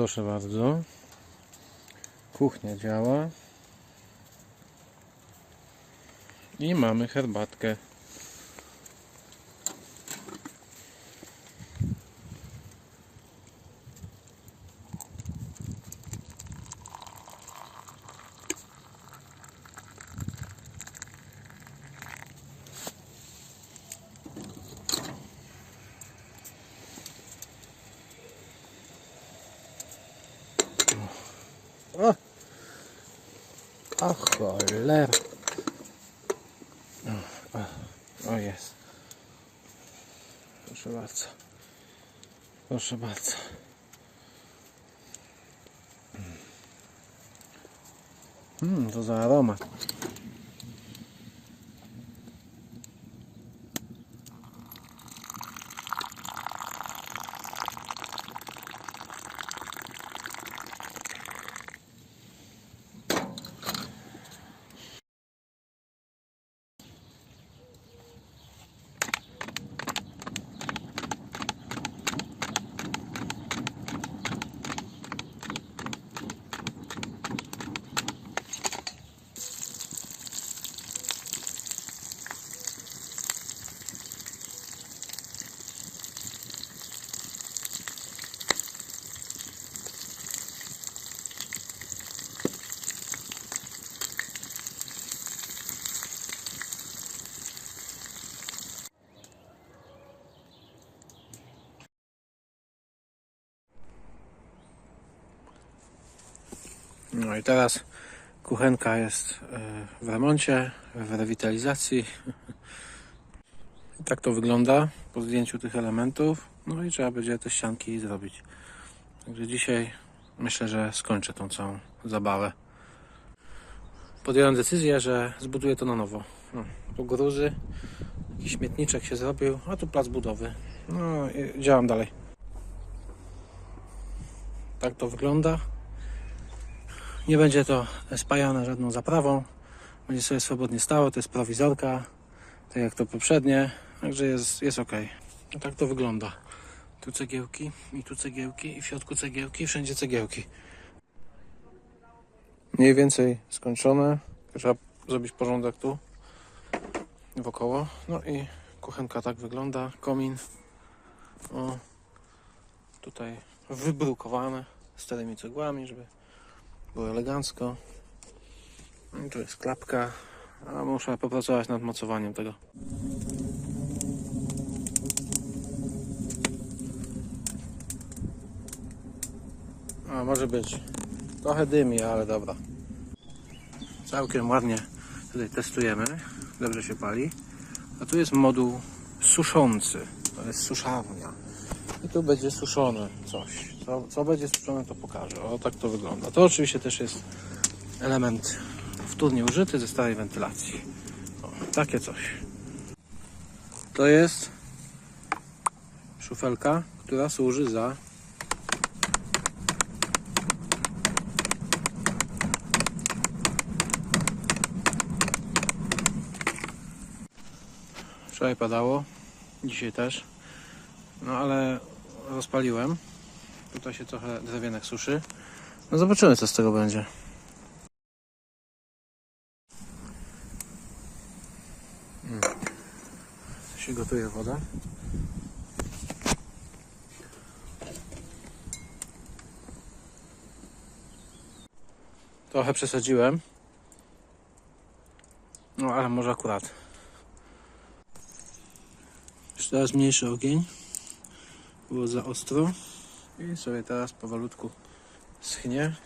Proszę bardzo. Kuchnia działa. I mamy herbatkę. O cholera. O, jest. Proszę bardzo. Proszę bardzo. Hmm, to za aromat. No i teraz kuchenka jest e, w remoncie, w rewitalizacji. I tak to wygląda po zdjęciu tych elementów. No i trzeba będzie te ścianki zrobić. Także dzisiaj myślę, że skończę tą całą zabawę. Podjąłem decyzję, że zbuduję to na nowo. No, gruzy, jakiś śmietniczek się zrobił, a tu plac budowy. No i działam dalej. Tak to wygląda. Nie będzie to spajane żadną zaprawą. Będzie sobie swobodnie stało. To jest prowizorka, tak jak to poprzednie. Także jest, jest ok. No tak to wygląda. Tu cegiełki, i tu cegiełki, i w środku cegiełki, i wszędzie cegiełki. Mniej więcej skończone. Trzeba zrobić porządek tu wokoło. No i kuchenka tak wygląda. Komin. O, tutaj wybrukowane starymi cegłami, żeby było elegancko. I tu jest klapka, a muszę popracować nad mocowaniem tego. A może być trochę dymi, ale dobra. Całkiem ładnie tutaj testujemy. Dobrze się pali. A tu jest moduł suszący. To jest suszarnia. I tu będzie suszone coś. Co, co będzie suszone, to pokażę. O, tak to wygląda. To oczywiście też jest element wtórnie użyty ze starej wentylacji. O, takie coś. To jest szufelka, która służy za Wczoraj padało, dzisiaj też. No ale rozpaliłem. Tutaj się trochę drewienek suszy. No zobaczymy co z tego będzie. Mm. się gotuje woda. Trochę przesadziłem. No ale może akurat. Jeszcze teraz mniejszy ogień. Było za ostro. I sobie teraz powolutku schnie.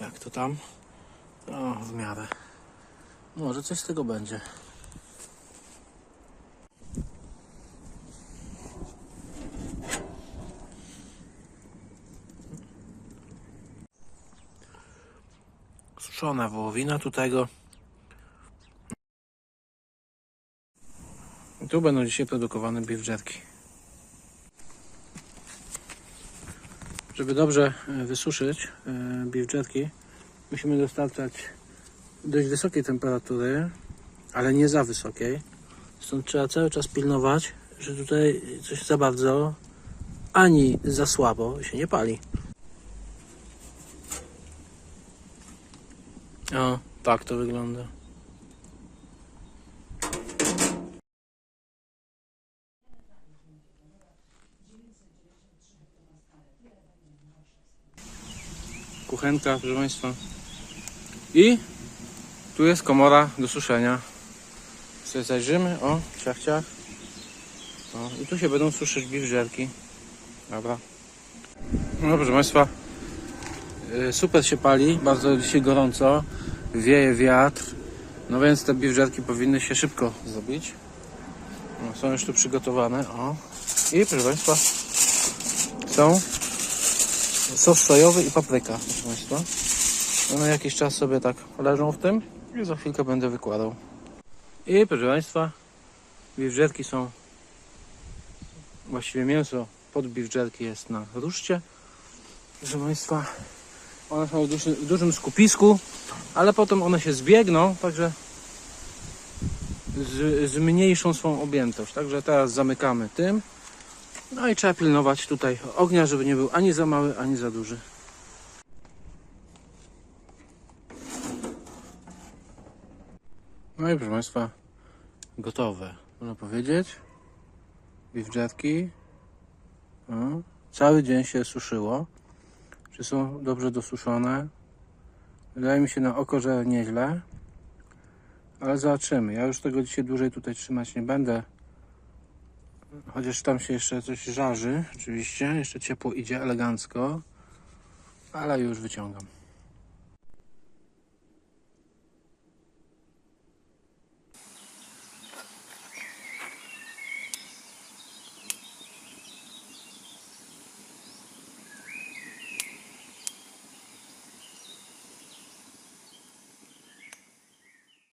Jak to tam? O, w miarę. Może coś z tego będzie. Suszona wołowina tutaj go. I tu będą dzisiaj produkowane beef jerky. Żeby dobrze e, wysuszyć e, beef jerky, musimy dostarczać dość wysokiej temperatury, ale nie za wysokiej. Stąd trzeba cały czas pilnować, że tutaj coś za bardzo ani za słabo się nie pali. O, tak to wygląda. Kuchenka, proszę Państwa. I tu jest komora do suszenia. Sobie zajrzymy. O, ciach, ciach. O, I tu się będą suszyć biwżerki. Dobra. No proszę Państwa. y, Super się pali, bardzo dzisiaj gorąco. Wieje wiatr. No więc te biwżerki powinny się szybko zrobić. No, są już tu przygotowane. O. I proszę Państwa. Są sos sojowy i papryka, proszę Państwa. One jakiś czas sobie tak leżą w tym i za chwilkę będę wykładał. I proszę Państwa, biwżerki są, właściwie mięso pod biwżerki jest na ruszcie. Proszę Państwa, one są w dużym, w dużym skupisku, ale potem one się zbiegną, także z, zmniejszą swą objętość. Także teraz zamykamy tym. No i trzeba pilnować tutaj ognia, żeby nie był ani za mały, ani za duży. No i proszę Państwa, gotowe, można powiedzieć. O, cały dzień się suszyło. Czy są dobrze dosuszone? Wydaje mi się na oko, że nieźle. Ale zobaczymy. Ja już tego dzisiaj dłużej tutaj trzymać nie będę. Chociaż tam się jeszcze coś żarzy, oczywiście. Jeszcze ciepło idzie elegancko. Ale już wyciągam.